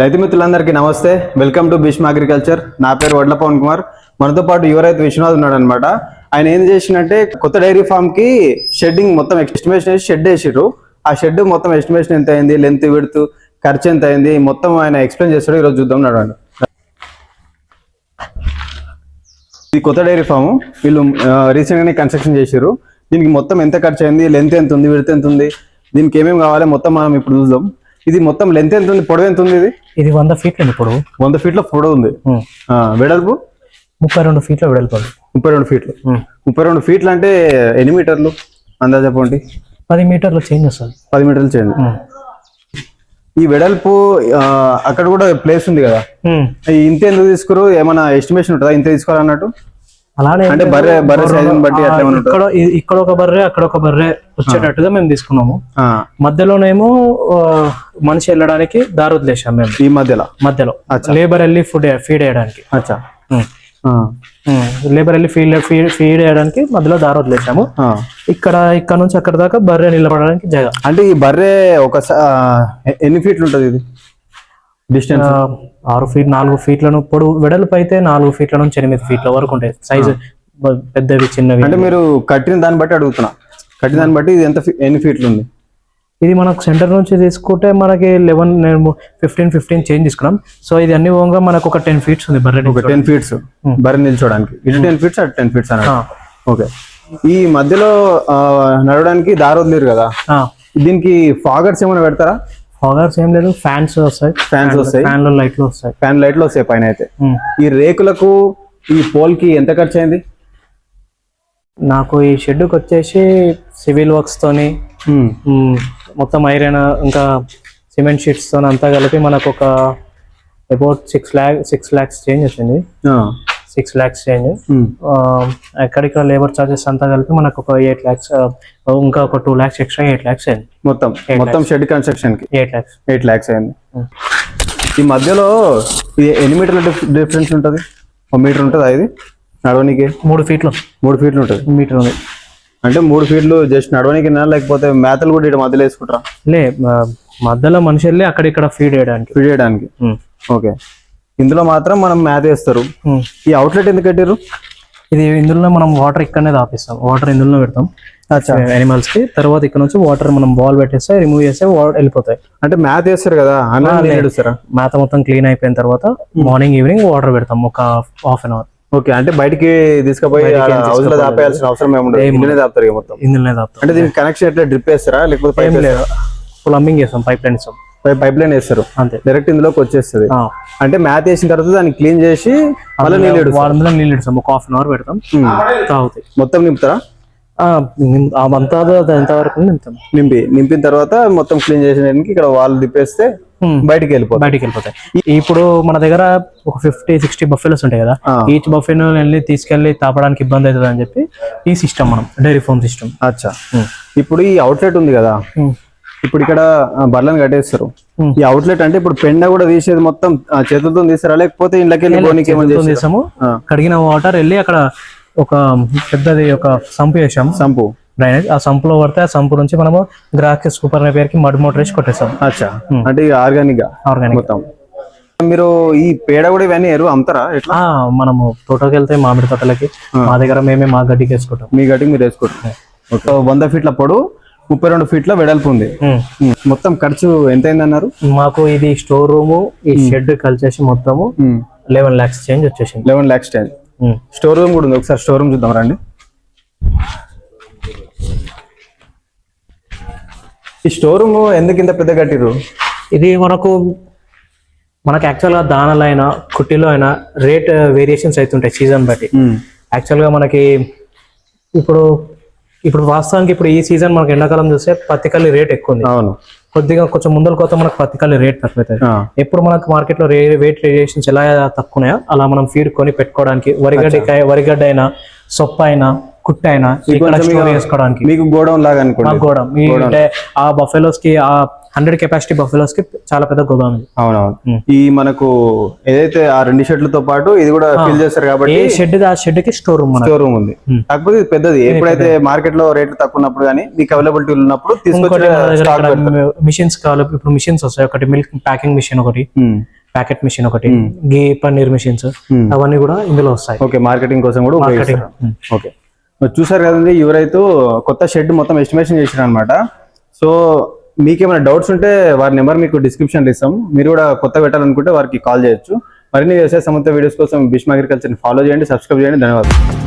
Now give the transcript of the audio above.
రైతు మిత్రులందరికీ నమస్తే. వెల్కమ్ టు భీష్మ అగ్రికల్చర్ నా పేరు వడ్ల పవన్ కుమార్. మనతో పాటు యువరైతు విశ్వనాథ్ ఉన్నాడు అనమాట ఆయన ఏం చేసిందంటే కొత్త డైరీ ఫామ్కి షెడ్డింగ్ మొత్తం ఎస్టిమేషన్ వేసి షెడ్ వేసిర్రు. ఆ షెడ్ మొత్తం ఎస్టిమేషన్ ఎంత అయింది? లెంత్ విడుతు ఖర్చు ఎంత అయింది? మొత్తం ఆయన ఎక్స్ప్లెయిన్ చేస్తాడు. ఈరోజు చూద్దాం నడవండి. ఇది కొత్త డైరీ ఫామ్ వీళ్ళు రీసెంట్ గానే కన్స్ట్రక్షన్ చేసిర్రు. దీనికి మొత్తం ఎంత ఖర్చు అయింది? లెంత్ ఎంత ఉంది? విడత ఎంత ఉంది? దీనికి ఏమేమి కావాలి? మొత్తం మనం ఇప్పుడు చూద్దాం. ఇది మొత్తం లెంత్ ఎంత ఉంది? పొడవు ఎంత ఉంది ఇది? ఇది వంద ఫీట్లు ఇప్పుడు వంద ఫీట్ల పొడవు ఉంది. ఆ, వెడల్పు? ముప్పై రెండు ఫీట్ల వెడల్పాలి ముప్పై రెండు ఫీట్లు ముప్పై రెండు ఫీట్లు అంటే ఎన్ని మీటర్లు? అందాజ చెప్పండి పది మీటర్లు చేంజ్ వస్తుంది. పది మీటర్లు చేయండి ఈ వెడల్పు ఆ, అక్కడ కూడా ప్లేస్ ఉంది కదా. ఈ ఇంత ఎందుకు తీసుకురు? ఏమైనా ఎస్టిమేషన్ ఉంటుందా? ఇంత తీసుకోవాలన్నట్టు? అలానే అంటే బర్రె బర్రె సైజుని బట్టి ఇక్కడ ఇక్కడ ఒక బర్రె అక్కడ ఒక బర్రె వచ్చేటట్టుగా మేము తీసుకున్నాము. మధ్యలోనేమో మనిషి వెళ్ళడానికి దారి వదిలేసాం మేము. ఈ మధ్యలో? మధ్యలో. లేబర్ వెళ్ళి ఫుడ్ ఫీడ్ చేయడానికి అచ్చా. లేబర్ వెళ్ళి ఫీడ్ ఫీడ్ ఫీడ్ చేయడానికి మధ్యలో దారి వదిలేసాము. ఇక్కడ ఇక్కడ నుంచి అక్కడ దాకా బర్రె నిలబడడానికి జగ. అంటే ఈ బర్రె ఒక ఎన్ని ఫీట్లు ఉంటుంది ఇది? డిస్టెన్స్? ఆరు ఫీట్ నాలుగు ఫీట్లను పొడవు వెడల్పు అయితే నాలుగు ఫీట్ల నుంచి ఎనిమిది ఫీట్ల వరకు ఉంటాయి. సైజు పెద్దవి చిన్నవి. అంటే మీరు కట్టిన దాన్ని బట్టి అడుగుతున్నా. కట్టిన దాన్ని బట్టి ఇది ఎంత ఎన్ని ఫీట్లు ఉంది? ఇది మనకు సెంటర్ నుంచి తీసుకుంటే మనకి లెవెన్ ఫిఫ్టీన్ ఫిఫ్టీన్ చేంజ్ తీసుకున్నాం. సో ఇది అన్ని పోగా మనకు ఒక టెన్ ఫీట్స్ ఉంది బర్రె ఒక టెన్ ఫీట్స్. బర్రె నిల్చోడానికి. ఇటు టెన్ ఫీట్స్ అటు టెన్ ఫీట్స్ అన్నట్టు. ఓకే. ఈ మధ్యలో నడవడానికి దారి వదిలేరు కదా? దీనికి ఫాగర్స్ ఏమైనా పెడతారా? ఫాగర్స్ ఏం లేదు ఫ్యాన్స్ వస్తాయి. ఫ్యాన్స్ వస్తాయి. ఫ్యాన్లు లైట్లు వస్తాయి. ఫ్యాన్ లైట్లు వస్తాయి పైన అయితే. ఈ రేకులకు ఈ పోల్కి ఎంత ఖర్చు అయింది నాకు ఈ షెడ్కి వచ్చేసి సివిల్ వర్క్స్ తోని మొత్తం ఐరన్ ఇంకా సిమెంట్ షీట్స్ తోని అంతా కలిపి మనకు ఒక about six lakh six lakhs change వచ్చింది. సిక్స్ ల్యాక్స్ చేంజ్ ఉమ్, ఎక్కడిక్కడ లేబర్ చార్జెస్ అంతా కలిపి మనకు ఒక ఎయిట్ ల్యాక్స్ ఇంకా ఒక two lakhs extra eight lakhs అయింది మొత్తం మొత్తం షెడ్ కన్స్ట్రక్షన్కి ఎయిట్ ల్యాక్స్ ఎయిట్ ల్యాక్స్ అయింది. ఈ మధ్యలో ఎన్ని మీటర్ల డిఫరెన్స్ ఉంటుంది? ఒక మీటర్ ఉంటుందా ఇది? నడవనికి? మూడు ఫీట్లు మూడు ఫీట్లు ఉంటుంది. మీటర్ ఉంది. అంటే మూడు ఫీట్లు జస్ట్ నడవనికి లేకపోతే మేతలు కూడా ఇటు మధ్యలో వేసుకుంటారా? లే మధ్యలో మనిషి వెళ్ళి అక్కడ ఇక్కడ ఫీడ్ చేయడానికి ఫీడ్ చేయడానికి. ఓకే ఇందులో మాత్రం మనం మేత వేస్తారు. ఈ అవుట్లెట్ ఎందుకు కట్టారు ఇది ఇందులో మనం వాటర్ ఇక్కడనే తాపిస్తాం. వాటర్ ఇందులో పెడతాం. అనిమల్స్కి. తర్వాత ఇక్కడ నుంచి వాటర్ మనం బాల్ పెట్టేస్తే రిమూవ్ చేస్తే వెళ్ళిపోతాయి. అంటే మేత వేస్తారు కదా మేత మొత్తం క్లీన్ అయిపోయిన తర్వాత మార్నింగ్ ఈవినింగ్ వాటర్ పెడతాం ఒక హాఫ్ అన్ అవర్ ఓకే అంటే బయటికి తీసుకుపోయి హౌస్లో దాపేయాల్సిన అవసరం ఏముండదు. ఇంట్లోనే దాపుతారు మొత్తం. ఇందులోనే తాపుతాం. అంటే దీనికి కనెక్షన్ ఎట్లా డ్రిప్ వేస్తారా లేకపోతే పైప్ లేదు. ప్లంబింగ్ చేస్తాం పైప్ లైన్ ఇస్తాం. పైప్ లైన్ వేస్తారు. అంతే. డైరెక్ట్ ఇందులోకి వచ్చేస్తుంది. అంటే మ్యాథ్ వేసిన తర్వాత దాన్ని క్లీన్ చేసి మళ్ళీ నీళ్ళు అందులో నీళ్ళు ఇస్తాం ఒక హాఫ్ అన్ అవర్ పెడతాం. తాగుతాయి. మొత్తం నింపుతారా? అంతా ఎంతవరకు నింపుతాం. నింపి నింపిన తర్వాత మొత్తం క్లీన్ చేసేదానికి ఇక్కడ వాళ్ళు తిప్పేస్తే Hmm. బయటికి వెళ్ళిపోతాం బయటికి వెళ్ళిపోతాయి. ఇప్పుడు మన దగ్గర ఒక ఫిఫ్టీ సిక్స్టీ బఫెలోస్ ఉంటాయి కదా. ఈచ్ బఫెన్ వెళ్ళి తీసుకెళ్ళి తాపడానికి ఇబ్బంది అవుతుంది అని చెప్పి ఈ సిస్టమ్ మనం డైరీ ఫోన్ సిస్టమ్. అచ్చా. ఇప్పుడు ఈ అవుట్లెట్ ఉంది కదా. ఇప్పుడు ఇక్కడ బర్లను కట్టేస్తారు. ఈ అవుట్లెట్ అంటే ఇప్పుడు పెండ కూడా తీసేది మొత్తం చేతులతో తీస్తారా? లేకపోతే ఇంట్లోకి వెళ్ళి చేస్తారా? చేసాము. కడిగిన వాటర్ వెళ్ళి అక్కడ ఒక పెద్దది ఒక సంపు వేసాము. సంపు. డ్రైనేజ్. ఆ సంపులో పడితే ఆ సంపు నుంచి మనము గ్రాక్ సూపర్ పేరు కి మడ్ మోటర్ వేసి కొట్టేస్తాం అచ్చా. అంటే ఆర్గానిక్గా ఆర్గానిక్ మొత్తం. మీరు ఈ పేడ కూడా ఇవన్నీ ఎరువు అమ్ముతారా? ఎట్లా? మనము తోటకి వెళ్తే మామిడి తోటలకి మా దగ్గర మేమే మా గడ్డికి వేసుకుంటాం. మీ గట్టికి మీరు వేసుకుంటారు. ఓకే వంద ఫీట్ల పొడవు ముప్పై రెండు ఫీట్ల వెడల్పు ఉంది. మొత్తం ఖర్చు ఎంత అన్నారు మాకు ఇది స్టోర్ రూమ్ ఈ షెడ్ కలిసేసి మొత్తము లెవెన్ లాక్స్ చేంజ్ వచ్చేసింది. Eleven ten um. Store room కూడా ఉంది. ఒకసారి స్టోర్ రూమ్ చూద్దాం రండి. ఈ స్టోర్ రూమ్ ఎందుకు ఇంత పెద్ద కట్టిర్రు? ఇది మనకు మనకు యాక్చువల్గా దానాలు అయినా కుట్టిలో అయినా రేట్ వేరియేషన్స్ అవుతుంటాయి సీజన్ బట్టి. యాక్చువల్గా మనకి ఇప్పుడు ఇప్పుడు వాస్తవానికి ఇప్పుడు ఈ సీజన్ మనకి ఎండాకాలం చూస్తే పత్తికల్లి రేట్ ఎక్కువ ఉంది. అవును. కొద్దిగా కొంచెం ముందర కొత్త మనకు పత్తికల్లి రేట్ తక్కువ అవుతుంది ఆ, ఎప్పుడు మనకు మార్కెట్లో రే వెయిట్ వేరియేషన్స్ ఎలా తక్కువనాయో అలా మనం ఫీడ్ కొని పెట్టుకోవడానికి వరిగడ్డ వరిగడ్డ అయినా సొప్ప అయినా కుట్ట అయినా ఇక్కడ స్టోర్ చేసుకోవడానికి. మీకు గోడౌన్ లాగా అనుకోండి. గోడం మీ అంటే ఆ బఫెలోస్కి ఆ హండ్రెడ్ కెపాసిటీ బఫెలోస్కి చాలా పెద్ద గోదాం ఇది. అవునవును. ఈ మనకు ఏదైతే ఆ రెండు షెడ్లతో పాటు ఇది కూడా ఫిల్ చేస్తారు ఏ కాబట్టి షెడ్ ఆ షెడ్కి స్టోర్ రూమ్ స్టోర్ రూమ్ ఉంది. కాకపోతే ఇది పెద్దది. ఎప్పుడైతే మార్కెట్లో రేట్లు తక్కువ ఉన్నప్పుడు కానీ మీకు అవైలబిలిటీ ఉన్నప్పుడు తీసుకొచ్చి మిషన్స్ కావాలి. ఇప్పుడు మిషన్స్ వస్తాయి. ఒకటి మిల్క్ ప్యాకింగ్ మిషన్ ఒకటి ప్యాకెట్ మిషన్ ఒకటి గీ పన్నీర్ మిషన్స్. అవన్నీ కూడా ఇందులో వస్తాయి. ఓకే మార్కెటింగ్ కోసం కూడా. ఓకే. చూసారు కదండి ఎవరైతే కొత్త షెడ్ మొత్తం ఎస్టిమేషన్ చేసినారు అనమాట సో మీకేమైనా డౌట్స్ ఉంటే వారి నెంబర్ మీకు డిస్క్రిప్షన్లో ఇస్తాం. మీరు కూడా కొత్త పెట్టాలనుకుంటే వారికి కాల్ చేయొచ్చు. మరిన్ని వ్యవసాయ సంబంధిత వీడియోస్ కోసం భీష్మ అగ్రికల్చర్ని ఫాలో చేయండి సబ్స్క్రైబ్ చేయండి. ధన్యవాదాలు.